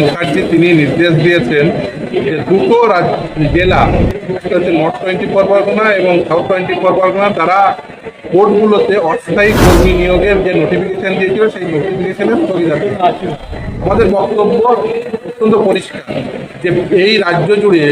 মুখার্জি তিনি নির্দেশ দিয়েছেন যে দুটো জেলা হচ্ছে নর্থ টোয়েন্টি পরগনা এবং সাউথ টোয়েন্টি পরগনা, তারা কোর্টগুলোতে অস্থায়ী কর্মী নিয়োগের যে নোটিফিকেশন দিয়েছিল, সেই নোটিফিকেশনের স্থগিতাদেশ আমাদের বক্তব্য অত্যন্ত পরিষ্কার যে এই রাজ্য জুড়ে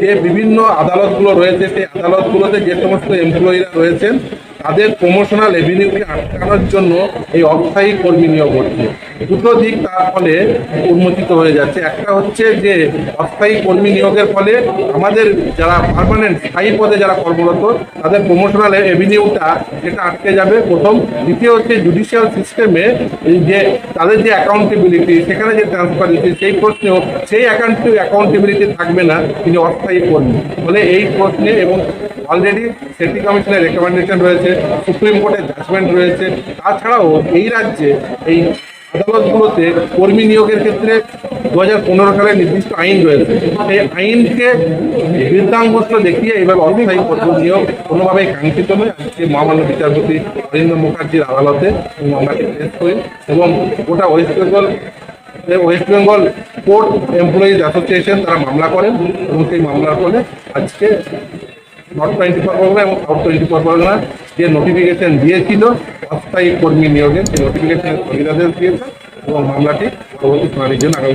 যে বিভিন্ন আদালতগুলো রয়েছে, সেই আদালতগুলোতে যে সমস্ত এমপ্লয়িরা রয়েছেন তাদের প্রমোশনাল এভিনিউকে আটকানোর জন্য এই অস্থায়ী কর্মী নিয়োগ হচ্ছে। দুটো দিক তার ফলে উন্মোচিত হয়ে যাচ্ছে। একটা হচ্ছে যে, অস্থায়ী কর্মী নিয়োগের ফলে আমাদের যারা পারমানেন্ট স্থায়ী পদে যারা কর্মরত, তাদের প্রমোশনাল এভিনিউটা সেটা আটকে যাবে। প্রথম। দ্বিতীয় হচ্ছে জুডিশিয়াল সিস্টেমে যে, তাদের যে অ্যাকাউন্টেবিলিটি সেখানে যে ট্রান্সপারেন্সি সেই প্রশ্নেও সেই অ্যাকাউন্ট অ্যাকাউন্টেবিলিটি থাকবে না তিনি অস্থায়ী কর্মী। ফলে এই প্রশ্নে এবং অলরেডি সেটি কমিশনের রেকমেন্ডেশন রয়েছে সুপ্রিম কোর্টের জাজমেন্ট রয়েছে। তাছাড়াও এই রাজ্যে এই আদালতগুলোতে কর্মী নিয়োগের ক্ষেত্রে দু হাজার পনেরো সালের নির্দিষ্ট আইন রয়েছে। সেই আইনকে বৃদ্ধাঙ্গুষ্ট দেখিয়ে এইভাবে অস্থায়ী কর্মী নিয়োগ কোনোভাবেই কাঙ্ক্ষিত নয়। আজকে মহামান্য বিচারপতি অরিন্দ্র মুখার্জির আদালতে মামলাটি পেশ করি এবং গোটা West Bengal West Bengal court employees association তারা মামলা করেন এবং সেই মামলার ফলে আজকে নর্থ টোয়েন্টি ফোর পরগনা এবং সাউথ টোয়েন্টি ফোর পরগনা যে নোটিফিকেশন দিয়েছিল অস্থায়ী কর্মী নিয়োগে সেই নোটিফিকেশনের স্থগিতাদেশ দিয়েছে এবং মামলাটি পরবর্তী শুনানির জন্য আগামী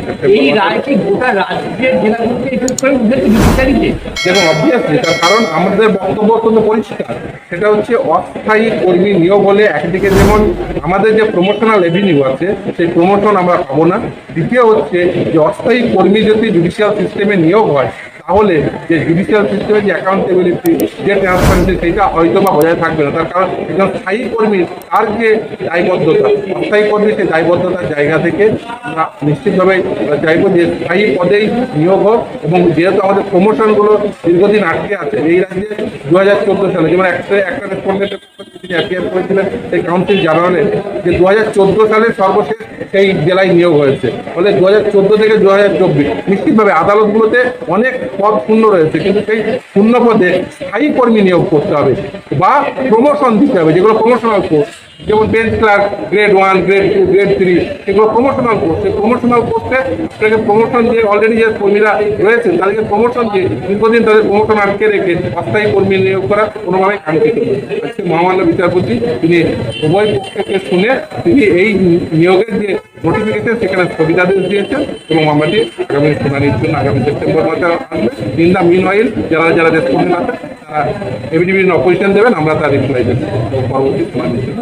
দেখুন অবভিয়াসলি তার কারণ আমাদের বক্তব্য অত্যন্ত পরিষ্কার। সেটা হচ্ছে অস্থায়ী কর্মী নিয়োগ হলে একদিকে যেমন আমাদের যে প্রমোশনাল রেভিনিউ আছে সেই প্রমোশন আমরা পাবো না। দ্বিতীয় হচ্ছে যে অস্থায়ী কর্মী যদি জুডিশিয়াল সিস্টেমে নিয়োগ হয় তাহলে যে জুডিশিয়াল সিস্টেমে যে অ্যাকাউন্টেবিলিটি যে ট্রান্সপারেন্সি সেটা হয়তো বা বজায় থাকবে না। তার কারণ একজন স্থায়ী কর্মীর তার যে দায়বদ্ধতা, অস্থায়ী কর্মীর সেই দায়বদ্ধতার জায়গা থেকে আমরা নিশ্চিতভাবে চাইব যে স্থায়ী পদেই নিয়োগ হোক এবং যেহেতু আমাদের প্রমোশনগুলো দীর্ঘদিন আটকে আছে, এই রাজ্যে দু হাজার চোদ্দ সালে যেমন একটা একটা রেসপন্ডেন্টের তিনি অ্যাপিয়ার করেছিলেন, সেই কাউন্সিল জানালেন যে দু হাজার চোদ্দ সালে সর্বশেষ সেই জেলায় নিয়োগ হয়েছে। ফলে দু হাজার চোদ্দ থেকে দু হাজার চব্বিশ নিশ্চিতভাবে আদালতগুলোতে অনেক পদ শূন্য রয়েছে, কিন্তু সেই শূন্য পদে স্থায়ী কর্মী নিয়োগ করতে হবে বা প্রমোশন দিতে হবে, যেগুলো প্রমোশনাল কোর্স যেমন bench clerk grade one grade two grade three এগুলো প্রমোশনাল কোর্স সেই প্রমোশনাল কোর্সে আপনাকে প্রমোশন দিয়ে অলরেডি যে কর্মীরা রয়েছেন তাদেরকে প্রমোশন দিয়ে দীর্ঘদিন তাদের প্রমোশন আটকে রেখে অস্থায়ী কর্মী নিয়োগ করা কোনোভাবেই কাঙ্ক্ষিত আজকে মহামান্য বিচারপতি তিনি উভয় পক্ষকে শুনে তিনি এই নিয়োগের যে নোটিফিকেশন সেখানে স্থগিতাদেশ দিয়েছেন এবং মামলাটি আগামী শুনানির জন্য আগামী সেপ্টেম্বর মাসে আসবে। ইন দ্য মিন ওয়াইল যারা যারা রেসপন্ডেন্ট আছে তারা এভিডেভিট অপোজিশন দেবেন আমরা তার রিপ্লাই দেবো পরবর্তী শুনানির জন্য